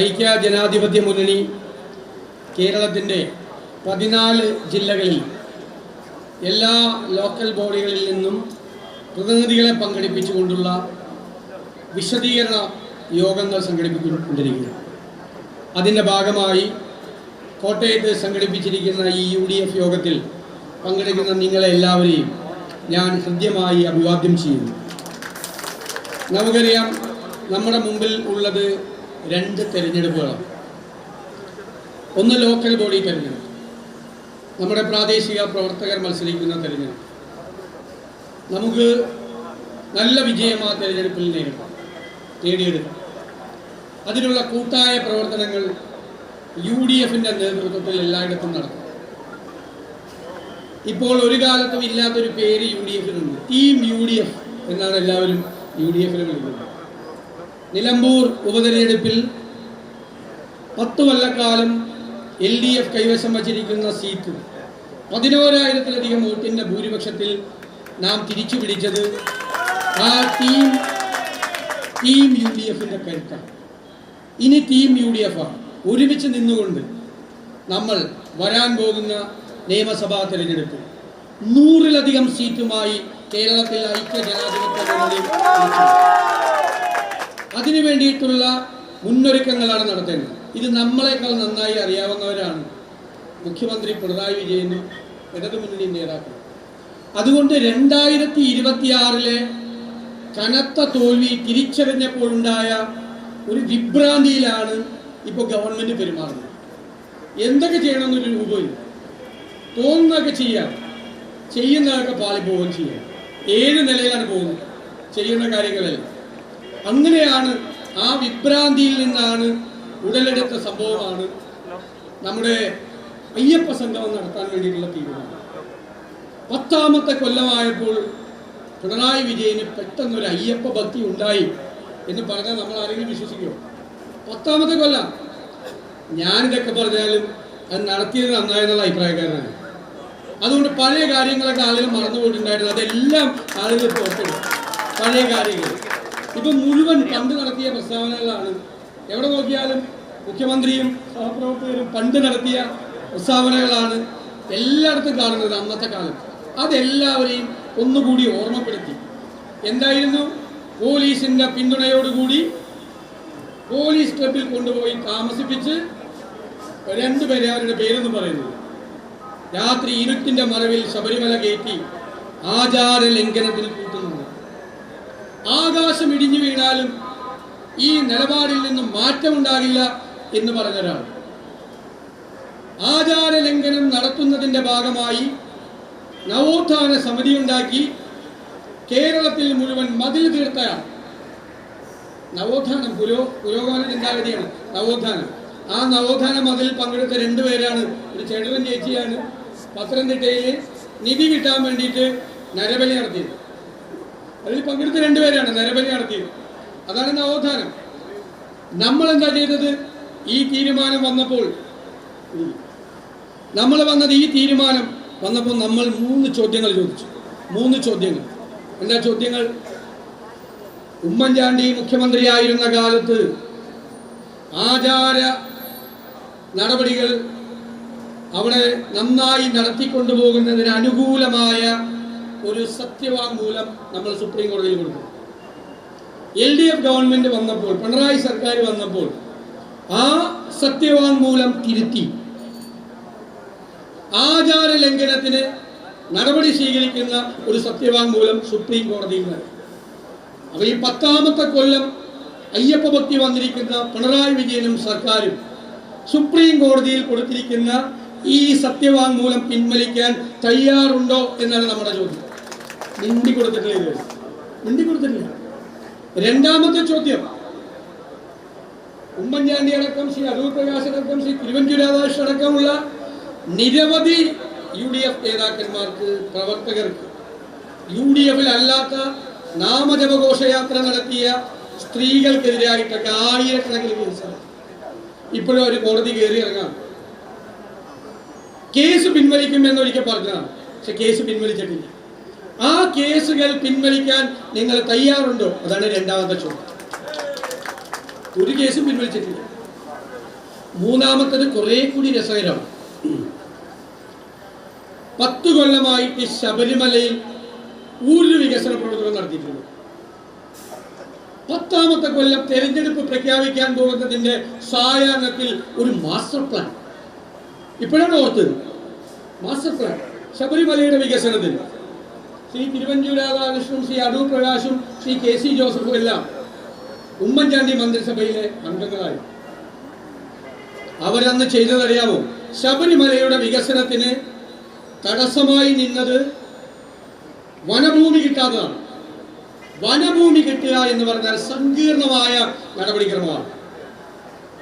ഐക്യ ജനാധിപത്യ മുന്നണി കേരളത്തിന്റെ പതിനാല് ജില്ലകളിൽ എല്ലാ ലോക്കൽ ബോഡികളിൽ നിന്നും പ്രതിനിധികളെ പങ്കെടുപ്പിച്ചുകൊണ്ടുള്ള വിശദീകരണ യോഗങ്ങൾ സംഘടിപ്പിച്ചുകൊണ്ടിരിക്കുന്നു. അതിന്റെ ഭാഗമായി കോട്ടയത്ത് സംഘടിപ്പിച്ചിരിക്കുന്ന ഈ യു ഡി എഫ് യോഗത്തിൽ പങ്കെടുക്കുന്ന നിങ്ങളെ എല്ലാവരെയും ഞാൻ ഹൃദ്യമായി അഭിവാദ്യം ചെയ്യുന്നു. നമുക്കറിയാം നമ്മുടെ മുമ്പിൽ ഉള്ളത് രണ്ട് തെരഞ്ഞെടുപ്പുകളാണ്. ഒന്ന് ലോക്കൽ ബോഡി തെരഞ്ഞെടുപ്പ്. നമ്മുടെ പ്രാദേശിക പ്രവർത്തകർ മത്സരിക്കുന്ന തെരഞ്ഞെടുപ്പ്. നമുക്ക് നല്ല വിജയം ആ തെരഞ്ഞെടുപ്പിൽ നേരിടാം നേടിയെടുക്കാം. അതിനുള്ള കൂട്ടായ പ്രവർത്തനങ്ങൾ യു ഡി എഫിന്റെ നേതൃത്വത്തിൽ എല്ലായിടത്തും നടക്കും. ഇപ്പോൾ ഒരു കാലത്തും ഇല്ലാത്തൊരു പേര് യു ഡി എഫിനുണ്ട് ടീം യു ഡി എഫ് എന്നാണ് എല്ലാവരും യു ഡി എഫിനെ വിളിക്കുന്നത്. നിലമ്പൂർ ഉപതെരഞ്ഞെടുപ്പിൽ പത്ത് കൊല്ലക്കാലം എൽ ഡി എഫ് കൈവശം വച്ചിരിക്കുന്ന സീറ്റ് പതിനോരായിരത്തിലധികം വോട്ടിന്റെ ഭൂരിപക്ഷത്തിൽ നാം തിരിച്ചു പിടിച്ചത് ആ ടീം ടീം യു ഡി എഫിന്റെ കരുത്താണ് ഇനി ടീം യു ഡി എഫ് ഒരുമിച്ച് നിന്നുകൊണ്ട് നമ്മൾ വരാൻ പോകുന്ന നിയമസഭാ തെരഞ്ഞെടുപ്പ് നൂറിലധികം സീറ്റുമായി കേരളത്തിൽ ഐക്യ ജനാധിപത്യ. അതിനു വേണ്ടിയിട്ടുള്ള മുന്നൊരുക്കങ്ങളാണ് നടത്തേണ്ടത്. ഇത് നമ്മളെക്കാൾ നന്നായി അറിയാവുന്നവരാണ് മുഖ്യമന്ത്രി പിണറായി വിജയന് ഇടതുമുന്നണി നേതാക്കൾ അതുകൊണ്ട് രണ്ടായിരത്തി ഇരുപത്തിയാറിലെ കനത്ത തോൽവി തിരിച്ചറിഞ്ഞപ്പോഴുണ്ടായ ഒരു വിഭ്രാന്തിയിലാണ് ഇപ്പോൾ ഗവൺമെന്റ് പെരുമാറുന്നത്. എന്തൊക്കെ ചെയ്യണമെന്നൊരു രൂപമില്ല. തോന്നുന്നതൊക്കെ ചെയ്യാം. ചെയ്യുന്നതൊക്കെ പാളിപ്പോവുകയും ചെയ്യാം. ഏഴ് നിലയിലാണ് പോകുന്നത്? ചെയ്യുന്ന കാര്യങ്ങളെല്ലാം. അങ്ങനെയാണ് ആ വിഭ്രാന്തിയിൽ നിന്നാണ് ഉടലെടുത്ത സംഭവമാണ് നമ്മുടെ അയ്യപ്പ സംഗമം നടത്താൻ വേണ്ടിയിട്ടുള്ള തീരുമാനം. പത്താമത്തെ കൊല്ലമായപ്പോൾ പിണറായി വിജയന് പെട്ടെന്ന് ഒരു അയ്യപ്പ ഭക്തി ഉണ്ടായി എന്ന് പറഞ്ഞാൽ നമ്മൾ ആരെങ്കിലും വിശ്വസിക്കുമോ? പത്താമത്തെ കൊല്ലം. ഞാനിതൊക്കെ പറഞ്ഞാലും അത് നടത്തിയത് നന്നായെന്നുള്ള അഭിപ്രായക്കാരനാണ്. അതുകൊണ്ട് പഴയ കാര്യങ്ങളൊക്കെ ആളുകൾ മറന്നുപോയിട്ടുണ്ടായിരുന്നു. അതെല്ലാം ആളുകൾ പുറത്തെടുക്കും പഴയ കാര്യങ്ങൾ. ഇപ്പൊ മുഴുവൻ പണ്ട് നടത്തിയ പ്രസ്താവനകളാണ്. എവിടെ നോക്കിയാലും മുഖ്യമന്ത്രിയും സഹപ്രവർത്തകരും പണ്ട് നടത്തിയ പ്രസ്താവനകളാണ് എല്ലായിടത്തും കാണുന്നത് അന്നത്തെ കാലം അതെല്ലാവരെയും ഒന്നുകൂടി ഓർമ്മപ്പെടുത്തി. എന്തായിരുന്നു? പോലീസിന്റെ പിന്തുണയോടുകൂടി പോലീസ് ക്ലബിൽ കൊണ്ടുപോയി താമസിപ്പിച്ച് രണ്ടുപേരെ അവരുടെ പേരെന്ന് പറയുന്നത്. രാത്രി ഇരുട്ടിന്റെ മറവിൽ ശബരിമല കയറ്റി ആചാര ലംഘനത്തിൽ കൂട്ടുന്നുണ്ട് ആകാശം ഇടിഞ്ഞു വീണാലും ഈ നിലപാടിൽ നിന്നും മാറ്റമുണ്ടാകില്ല എന്ന് പറഞ്ഞ ഒരാൾ ആചാര ലംഘനം നടത്തുന്നതിന്റെ ഭാഗമായി നവോത്ഥാന സമിതി ഉണ്ടാക്കി കേരളത്തിൽ മുഴുവൻ മതിൽ തീർത്തയാൾ. നവോത്ഥാനം പുരോ പുരോഗമന ചിന്താഗതിയാണ് നവോത്ഥാനം. ആ നവോത്ഥാന മതിൽ പങ്കെടുത്ത രണ്ടുപേരാണ് ഒരു ചേട്ടനും ചേച്ചിയാണ് പത്തനംതിട്ടയിൽ നിധി കിട്ടാൻ വേണ്ടിയിട്ട് നരബലി നടത്തിയത്. അതിൽ പങ്കെടുത്ത രണ്ടുപേരാണ് നരബലി നടത്തിയത് അതാണ് നവോത്ഥാനം നമ്മൾ എന്താ ചെയ്തത്? ഈ തീരുമാനം വന്നപ്പോൾ നമ്മൾ വന്നത് ഈ തീരുമാനം വന്നപ്പോൾ നമ്മൾ മൂന്ന് ചോദ്യങ്ങൾ ചോദിച്ചു. മൂന്ന് ചോദ്യങ്ങൾ. എന്താ ചോദ്യങ്ങൾ ഉമ്മൻചാണ്ടി മുഖ്യമന്ത്രിയായിരുന്ന കാലത്ത് ആചാര നടപടികൾ അവിടെ നന്നായി നടത്തിക്കൊണ്ടുപോകുന്നതിന് അനുകൂലമായ ഒരു സത്യവാങ്മൂലം നമ്മൾ സുപ്രീം കോടതിയിൽ കൊടുത്തു. എൽ ഡി എഫ് ഗവൺമെന്റ് വന്നപ്പോൾ പിണറായി സർക്കാർ വന്നപ്പോൾ ആ സത്യവാങ്മൂലം തിരുത്തി. ആചാര ലംഘനത്തിന് നടപടി സ്വീകരിക്കുന്ന ഒരു സത്യവാങ്മൂലം സുപ്രീം കോടതിയിൽ നൽകി. അപ്പൊ ഈ പത്താമത്തെ കൊല്ലം അയ്യപ്പ ഭക്തി വന്നിരിക്കുന്ന പിണറായി വിജയനും സർക്കാരും സുപ്രീം കോടതിയിൽ കൊടുത്തിരിക്കുന്ന ഈ സത്യവാങ്മൂലം പിൻവലിക്കാൻ തയ്യാറുണ്ടോ എന്നാണ് നമ്മുടെ ചോദ്യം. മിണ്ടി കൊടുത്തിട്ടില്ല ഇതുവരെ മിണ്ടി കൊടുത്തിട്ടില്ല. രണ്ടാമത്തെ ചോദ്യം. ഉമ്മൻചാണ്ടി അടക്കം ശ്രീ അടൂർ പ്രകാശ് അടക്കം ശ്രീ തിരുവഞ്ചൂർ രാധാകൃഷ്ണൻ അടക്കമുള്ള നിരവധി യു ഡി എഫ് നേതാക്കന്മാർക്ക് പ്രവർത്തകർക്ക് യു ഡി എഫിൽ അല്ലാത്ത നാമജപഘോഷയാത്ര നടത്തിയ സ്ത്രീകൾക്കെതിരായിട്ടൊക്കെ ആയിരക്കണക്കിന് കേസ് ഇപ്പോഴും ഒരു കോടതി കയറി ഇറങ്ങാം. കേസ് പിൻവലിക്കും എന്നൊരിക്കൽ പറഞ്ഞതാണ്. പക്ഷെ കേസ് പിൻവലിച്ചിട്ടില്ല. ആ കേസുകൾ പിൻവലിക്കാൻ നിങ്ങൾ തയ്യാറുണ്ടോ? അതാണ് രണ്ടാമത്തെ ചോദ്യം. ഒരു കേസും പിൻവലിച്ചിട്ടില്ല. മൂന്നാമത്തത് കുറെ കൂടി രസകരമാണ്. പത്തു കൊല്ലമായിട്ട് ശബരിമലയിൽ ഊരു വികസന പ്രവർത്തനം നടത്തിയിട്ടുണ്ട്. പത്താമത്തെ കൊല്ലം തെരഞ്ഞെടുപ്പ് പ്രഖ്യാപിക്കാൻ പോകുന്നതിന്റെ സായാഹ്നത്തിൽ ഒരു മാസ്റ്റർ പ്ലാൻ ഇപ്പോഴാണ് ഓർത്തത്. മാസ്റ്റർ പ്ലാൻ ശബരിമലയുടെ വികസനത്തിന്. ശ്രീ തിരുവഞ്ചൂർ രാധാകൃഷ്ണനും ശ്രീ അടൂർ പ്രകാശും ശ്രീ കെ സി ജോസഫും എല്ലാം ഉമ്മൻചാണ്ടി മന്ത്രിസഭയിലെ അംഗങ്ങളായി. അവരന്ന് ചെയ്തതറിയാമോ? ശബരിമലയുടെ വികസനത്തിന് തടസ്സമായി നിന്നത് വനഭൂമി കിട്ടാത്തതാണ്. വനഭൂമി കിട്ടുക എന്ന് പറഞ്ഞാൽ സങ്കീർണമായ നടപടിക്രമമാണ്.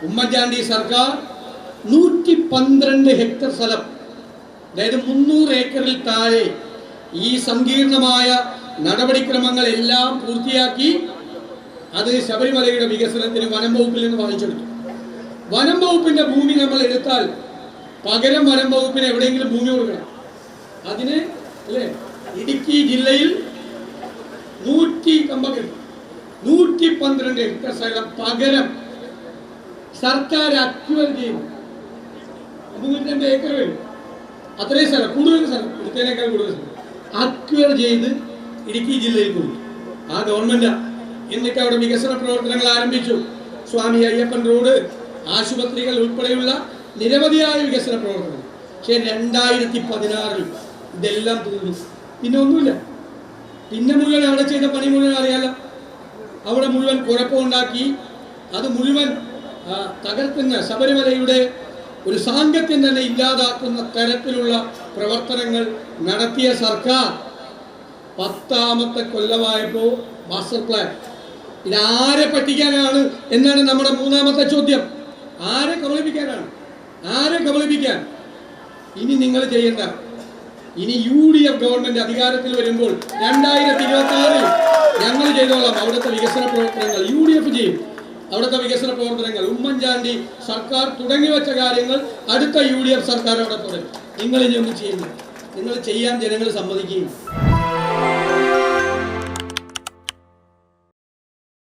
ഉമ്മൻചാണ്ടി സർക്കാർ നൂറ്റി പന്ത്രണ്ട് ഹെക്ടർ സ്ഥലം അതായത് മുന്നൂറ് ഏക്കറിൽ താഴെ ഈ സങ്കീർണമായ നടപടിക്രമങ്ങളെല്ലാം പൂർത്തിയാക്കി അത് ശബരിമലയുടെ വികസനത്തിന് വനം വകുപ്പിൽ നിന്ന് വാങ്ങിച്ചെടുത്തു. വനം വകുപ്പിന്റെ ഭൂമി നമ്മൾ എടുത്താൽ പകരം വനം വകുപ്പിന് എവിടെയെങ്കിലും ഭൂമി കൊടുക്കണം. അതിന് അല്ലേ? ഇടുക്കി ജില്ലയിൽ നൂറ്റി കമ്പകൾ നൂറ്റി പന്ത്രണ്ട് ഹെക്ടർ സ്ഥലം പകരം സർക്കാർ അക്യുവൽ ചെയ്യുന്നു മുന്നൂറ്റി ഏക്കർ വേണം അത്രയും സ്ഥലം കൂടുതൽ സ്ഥലം എടുത്തതിനേക്കാൾ കൂടുതൽ സ്ഥലം. അക്വയർ ചെയ്ത് ഇടുക്കി ജില്ലയിൽ കൊടുത്തു ആ ഗവൺമെന്റ് എന്നിട്ട് അവിടെ വികസന പ്രവർത്തനങ്ങൾ ആരംഭിച്ചു. സ്വാമി അയ്യപ്പൻ റോഡ് ആശുപത്രികൾ ഉൾപ്പെടെയുള്ള നിരവധിയായ വികസന പ്രവർത്തനങ്ങൾ. പക്ഷേ രണ്ടായിരത്തി പതിനാറിൽ ഇതെല്ലാം തീർന്നു. പിന്നെ ഒന്നുമില്ല. പിന്നെ മുഴുവൻ അവിടെ ചെയ്ത പണി മുഴുവൻ അറിയാലോ. അവിടെ മുഴുവൻ കുഴപ്പമുണ്ടാക്കി അത് മുഴുവൻ തകർക്കുന്ന ശബരിമലയുടെ ഒരു സാങ്കത്യം തന്നെ ഇല്ലാതാക്കുന്ന തരത്തിലുള്ള പ്രവർത്തനങ്ങൾ നടത്തിയ സർക്കാർ പത്താമത്തെ കൊല്ലമായപ്പോ മാസ്റ്റർ പ്ലാൻ ഇതാരെ പറ്റിക്കാനാണ് എന്നാണ് നമ്മുടെ മൂന്നാമത്തെ ചോദ്യം. ആരെ കബളിപ്പിക്കാനാണ്? ആരെ കബളിപ്പിക്കാൻ? ഇനി നിങ്ങൾ ചെയ്യേണ്ട. ഇനി യു ഡി എഫ് ഗവൺമെന്റ് അധികാരത്തിൽ വരുമ്പോൾ രണ്ടായിരത്തി ഇരുപത്തി ആറിൽ ഞങ്ങൾ ചെയ്തോളാം അവിടുത്തെ വികസന പ്രവർത്തനങ്ങൾ. യു ഡി എഫ് ചെയ്യും. അവിടുത്തെ വികസന പ്രവർത്തനങ്ങൾ. ഉമ്മൻചാണ്ടി സർക്കാർ തുടങ്ങി വെച്ച കാര്യങ്ങൾ അടുത്ത യു ഡി എഫ് സർക്കാർ അവിടെ തുടരും. നിങ്ങൾ ഇനി ഒന്നും ചെയ്യുന്നു നിങ്ങൾ ചെയ്യാൻ ജനങ്ങൾ സമ്മതിക്കുകയും